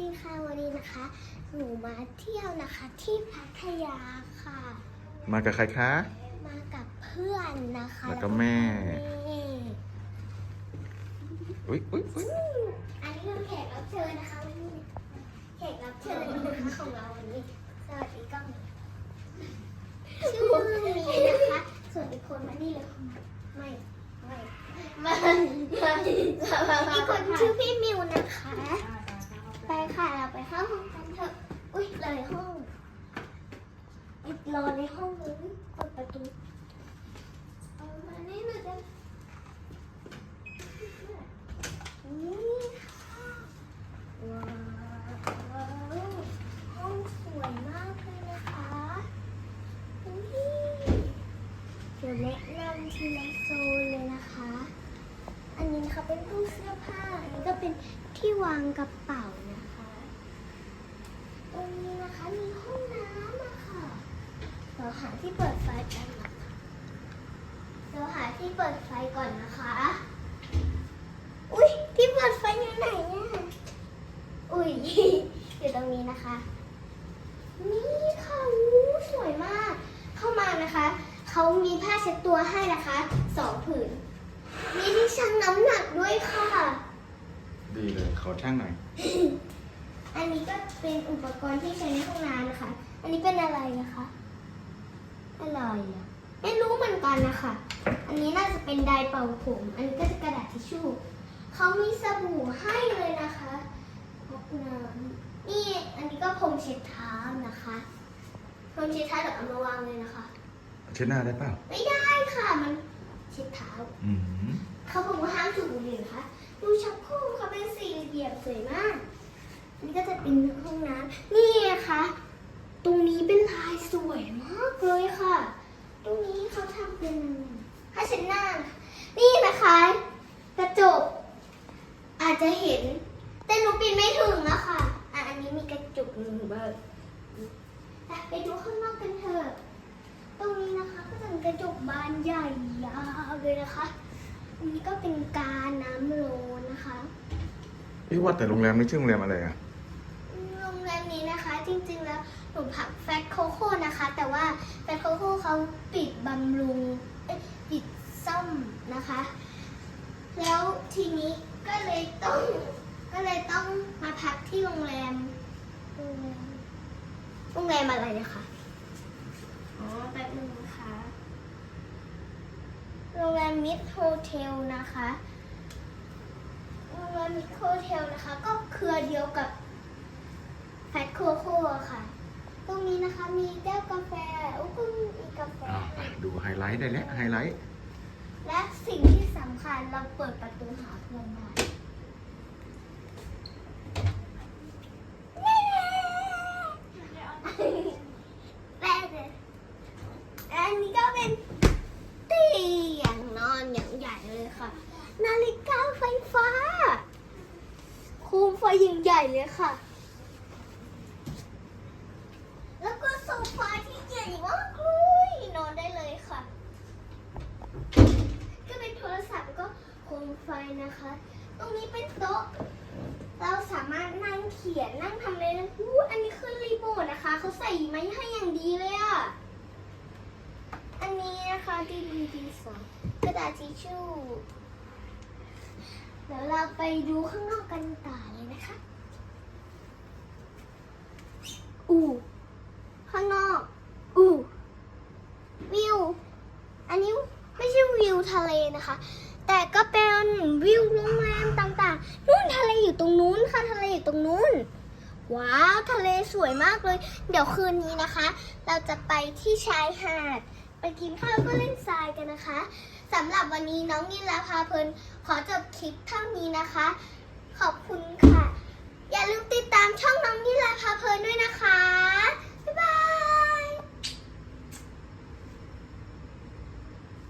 ดีค่ะวันนี้นะคะ หนูมาเที่ยวนะคะที่พัทยาค่ะ มากับใครคะ มากับเพื่อนนะคะแล้วก็แม่แม่อุ้ยอุ้ยอุ้ยอันนี้คือแขกรับเชิญนะคะวันนี้แขกรับเชิญนะคะของเราวันนี้สวัสดีกล้องชื่อมีนะคะ ส่วนอีกคนมานี่เลยค่ะไม่ไม่ไม่อีกคนชื่อพี่มิวนะคะไป ค่ะ เราไปเข้าห้องกันเถอะ อุ้ยเลยห้องอีกรอในห้องเลยเปิดประตูเอามานี่หน่อยจ้ะนี่ค่ะว้าวห้องสวยมากเลยนะคะอุ๊ยเดี๋ยวแนะนำทีละโซนเลยนะคะ อันนี้นะคะเป็นตู้เสื้อผ้า อันนี้ก็เป็นที่วางกระเป๋านะคะ ตรงนี้นะคะมีห้องน้ำอะค่ะ เราหาที่เปิดไฟกันนะคะ เราหาที่เปิดไฟก่อนนะคะ อุ้ยที่เปิดไฟอยู่ไหนอะอุ้ยอยู่ตรงนี้นะคะ นี่ค่ะอู้สวยมาก เข้ามานะคะ เขามีผ้าเช็ดตัวให้นะคะสองผืน มีที่ชั่งน้ำหนักด้วยค่ะ ดีเลย ขอช่างหน่อย อันนี้ก็เป็นอุปกรณ์ที่ใช้ในห้องน้ำนะคะ อันนี้เป็นอะไรนะคะ อะไรอะไม่รู้เหมือนกันนะคะ อันนี้น่าจะเป็นไดร์เป่าผม อันนี้ก็จะกระดาษทิชชู่เขามีสบู่ให้เลยนะคะพกน้ำนี่อันนี้ก็พรมเช็ดเท้านะคะพรมเช็ดเท้าเดี๋ยวเอามาวางเลยนะคะ เช็ดหน้าได้เปล่าไม่ได้ค่ะมันเช็ดเท้าอืมเขาบอกว่าห้ามสูบบุหรี่นะคะดูชักโครกเขาเป็นสี่เหลี่ยมสวยมาก อันนี้ก็จะเป็นห้องน้ำนี่นะคะ ตรงนี้เป็นลายสวยมากเลยค่ะ ตรงนี้เขาทำเป็น ผ้าเช็ดหน้านี่นะคะ กระจก อาจจะเห็น แต่หนูปิดไม่ถึงนะคะอะอันนี้มีกระจกหนึ่งเบอร์อะไปดูข้างนอกกันเถอะตรงนี้นะคะก็จะเป็นกระจกบานใหญ่ยาวเลยนะคะอันนี้ก็เป็นการน้ำร้อนนะคะพี่ว่าแต่โรงแรมนี้ชื่อโรงแรมอะไรอะโรงแรมนี้นะคะ จริงๆแล้วหนูพักแฟตโคโค่นะคะ แต่ว่าแฟตโคโค่เขาปิดบำรุงเอ้ยปิ ดซ่อมนะคะ แล้วทีนี้ก็เลยต้องก็เลยต้องมาพักที่โรงแรมโรงแรมโรงแรมอะไรนะคะอ๋อแป๊บนึงนะคะโรงแรมมิดโฮเทลนะคะโรงแรมมิดโฮเทลนะคะ ก็เครือเดียวกับแฟตโคโค่ค่ะ ตรงนี้นะคะมีแก้วกาแฟ อุ้ก็มีกาแฟอ้าวไปดูไฮไลท์ได้แล้วไฮไลท์ และสิ่งที่สำคัญเราเปิดประตูหาเพื่อนได้แม่เลยอันนี้ก็เป็นเตียงนอนอย่างใหญ่เลยค่ะ นาฬิกาไฟฟ้าโคมไฟย่างใหญ่เลยค่ะ แล้วก็โซฟาที่ใหญ่มากเลยนอนได้เลยค่ะ ก็เป็นโทรศัพท์แล้วก็โคม ไฟนะคะ ตรงนี้เป็นโต๊ะ เราสามารถนั่งเขียนนั่งทำอะไรนะอู้อันนี้คือรีโมทนะคะ เขาใส่ไม้ให้อย่างดีเลยอะอันนี้นะคะดีดีดีสองกระดาษทิชชู่ เดี๋ยวเราไปดูข้างนอกกันต่อเลยนะคะ อู้ข้างนอก อู้วิว อันนี้ไม่ใช่วิวทะเลนะคะ แต่ก็เวิวโรงแรมต่างๆ นู่นทะเลอยู่ตรงนู้นค่ะทะเลอยู่ตรงนู้น ว้าวทะเลสวยมากเลย เดี๋ยวคืนนี้นะคะ เราจะไปที่ชายหาด ไปกินข้าวก็เล่นทรายกันนะคะสำหรับวันนี้น้องนิลาพาเพลินขอจบคลิปเท่านี้นะคะ ขอบคุณค่ะอย่าลืมติดตามช่องน้องนิลาพาเพลินด้วยนะคะ